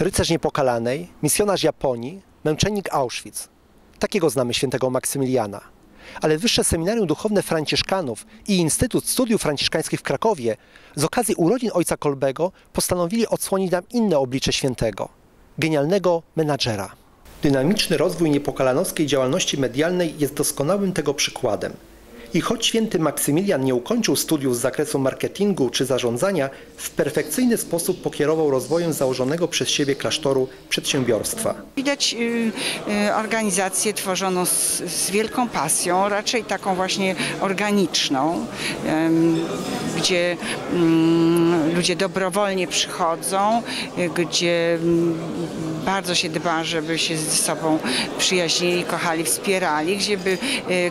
Rycerz Niepokalanej, misjonarz Japonii, męczennik Auschwitz. Takiego znamy świętego Maksymiliana. Ale Wyższe Seminarium Duchowne Franciszkanów i Instytut Studiów Franciszkańskich w Krakowie z okazji urodzin ojca Kolbego postanowili odsłonić nam inne oblicze świętego genialnego menadżera. Dynamiczny rozwój niepokalanowskiej działalności medialnej jest doskonałym tego przykładem. I choć święty Maksymilian nie ukończył studiów z zakresu marketingu czy zarządzania, w perfekcyjny sposób pokierował rozwojem założonego przez siebie klasztoru przedsiębiorstwa. Widać y, y, organizację tworzoną z, z wielką pasją, raczej taką właśnie organiczną, gdzie mm, ludzie dobrowolnie przychodzą, y, gdzie mm, bardzo się dba, żeby się ze sobą przyjaźnili, kochali, wspierali, gdzie by y,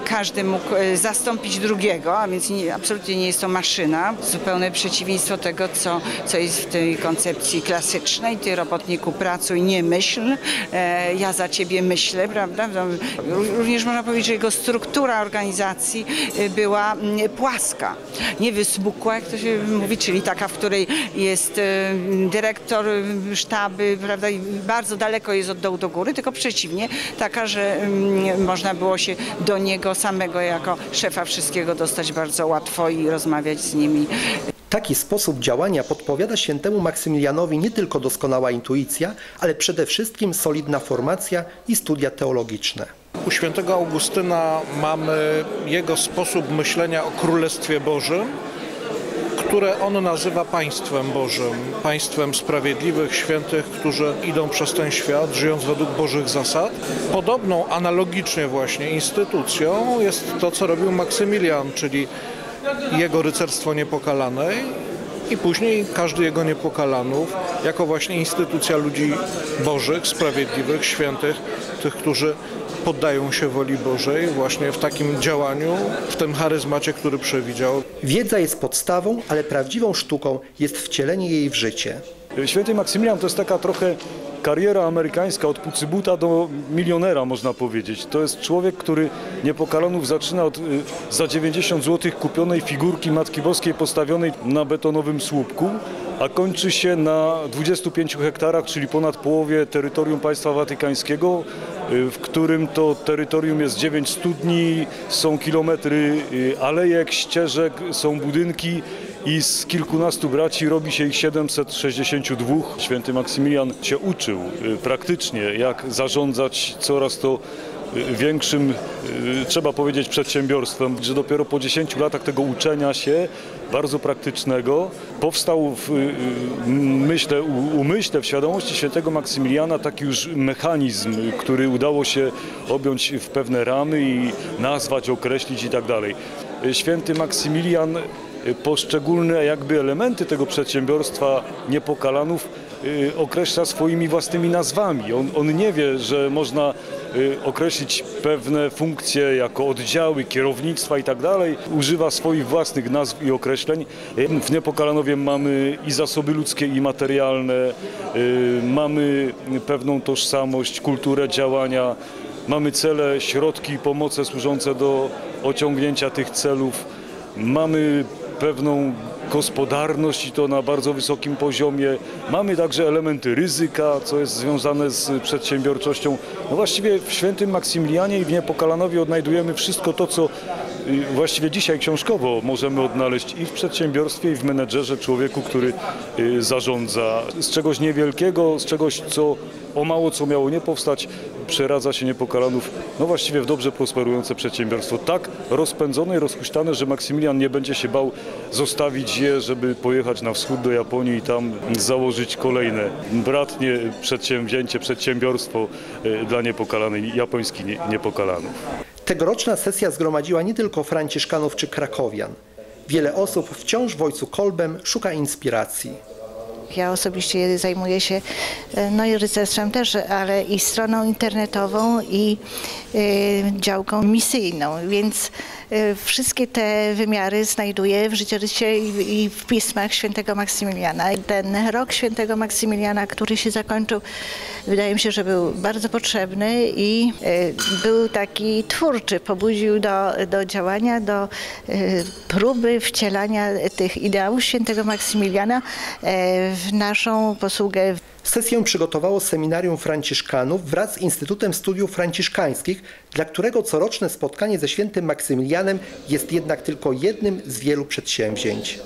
każdy mógł y, zastąpić drugiego, a więc nie, absolutnie nie jest to maszyna. Zupełne przeciwieństwo tego, co, co jest w tej koncepcji klasycznej. Ty robotniku pracuj, nie myśl, e, ja za ciebie myślę, prawda? No, ró- Również można powiedzieć, że jego struktura organizacji była mm, płaska, nie wysmukła, jak to się mówi, czyli taka, w której jest dyrektor sztaby, prawda, i bardzo daleko jest od dołu do góry, tylko przeciwnie, taka, że mm, można było się do niego samego jako szefa wszystkiego dostać bardzo łatwo i rozmawiać z nimi. Taki sposób działania podpowiada świętemu Maksymilianowi nie tylko doskonała intuicja, ale przede wszystkim solidna formacja i studia teologiczne. U świętego Augustyna mamy jego sposób myślenia o Królestwie Bożym, które on nazywa państwem Bożym, państwem sprawiedliwych, świętych, którzy idą przez ten świat, żyjąc według Bożych zasad. Podobną, analogicznie właśnie instytucją jest to, co robił Maksymilian, czyli jego rycerstwo niepokalanej i później każdy jego niepokalanów jako właśnie instytucja ludzi bożych, sprawiedliwych, świętych, tych, którzy poddają się woli Bożej właśnie w takim działaniu, w tym charyzmacie, który przewidział. Wiedza jest podstawą, ale prawdziwą sztuką jest wcielenie jej w życie. Święty Maksymilian to jest taka trochę kariera amerykańska od pucybuta do milionera, można powiedzieć. To jest człowiek, który niepokalanów zaczyna od y, za 90 zł kupionej figurki Matki Boskiej postawionej na betonowym słupku, a kończy się na 25 hektarach, czyli ponad połowie terytorium państwa watykańskiego, w którym to terytorium jest 9 studni, są kilometry y, alejek, ścieżek, są budynki i z kilkunastu braci robi się ich 762. Święty Maksymilian się uczył y, praktycznie, jak zarządzać coraz to y, większym, y, trzeba powiedzieć, przedsiębiorstwem, że dopiero po 10 latach tego uczenia się, bardzo praktycznego, powstał w y, y, umyśle, w świadomości świętego Maksymiliana taki już mechanizm, który udało się objąć w pewne ramy i nazwać, określić i tak dalej. Święty Maksymilian poszczególne jakby elementy tego przedsiębiorstwa niepokalanów y, określa swoimi własnymi nazwami. On, on nie wie, że można y, określić pewne funkcje jako oddziały, kierownictwa i tak dalej. Używa swoich własnych nazw i określeń. Y, W Niepokalanowie mamy i zasoby ludzkie i materialne, y, mamy pewną tożsamość, kulturę działania, mamy cele, środki i pomoce służące do osiągnięcia tych celów. Mamy pewną gospodarność i to na bardzo wysokim poziomie. Mamy także elementy ryzyka, co jest związane z przedsiębiorczością. No właściwie w świętym Maksymilianie i w Niepokalanowie odnajdujemy wszystko to, co y, właściwie dzisiaj książkowo możemy odnaleźć i w przedsiębiorstwie, i w menedżerze, człowieku, który y, zarządza z czegoś niewielkiego, z czegoś, co o mało co miało nie powstać, przeradza się Niepokalanów, no właściwie w dobrze prosperujące przedsiębiorstwo. Tak rozpędzone i rozhuśtane, że Maksymilian nie będzie się bał zostawić je, żeby pojechać na wschód do Japonii i tam założyć kolejne bratnie przedsięwzięcie, przedsiębiorstwo y, dla Niepokalanej, japońskich nie- Niepokalanów. Tegoroczna sesja zgromadziła nie tylko Franciszkanów czy Krakowian. Wiele osób wciąż w ojcu Kolbem szuka inspiracji. Ja osobiście zajmuję się e, no i rycerstwem też, ale i stroną internetową i e, działką misyjną, więc wszystkie te wymiary znajduję w życiorysie i, w pismach świętego Maksymiliana. Ten rok świętego Maksymiliana, który się zakończył, wydaje mi się, że był bardzo potrzebny i e, był taki twórczy, pobudził do, do działania, do e, próby wcielania tych ideałów świętego Maksymiliana e, w naszą posługę Sesję przygotowało Seminarium Franciszkanów wraz z Instytutem Studiów Franciszkańskich, dla którego coroczne spotkanie ze świętym Maksymilianem jest jednak tylko jednym z wielu przedsięwzięć.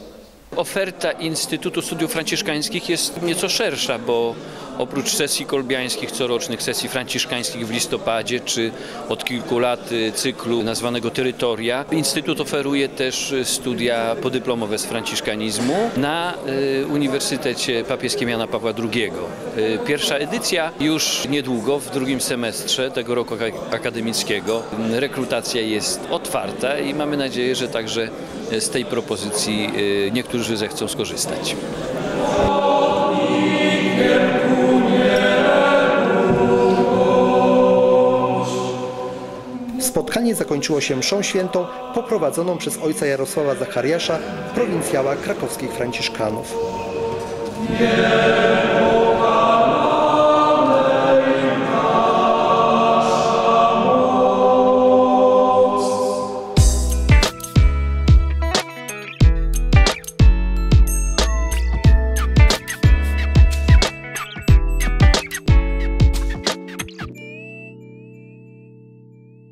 Oferta Instytutu Studiów Franciszkańskich jest nieco szersza, bo oprócz sesji kolbiańskich, corocznych sesji franciszkańskich w listopadzie, czy od kilku lat y, cyklu nazwanego Terytoria, Instytut oferuje też y, studia podyplomowe z franciszkanizmu na y, Uniwersytecie Papieskim Jana Pawła II. Pierwsza edycja już niedługo, w drugim semestrze tego roku ak- akademickiego. Rekrutacja jest otwarta i mamy nadzieję, że także z tej propozycji y, niektórzy zechcą skorzystać. Spotkanie zakończyło się mszą świętą poprowadzoną przez ojca Jarosława Zachariasza, prowincjała krakowskich Franciszkanów.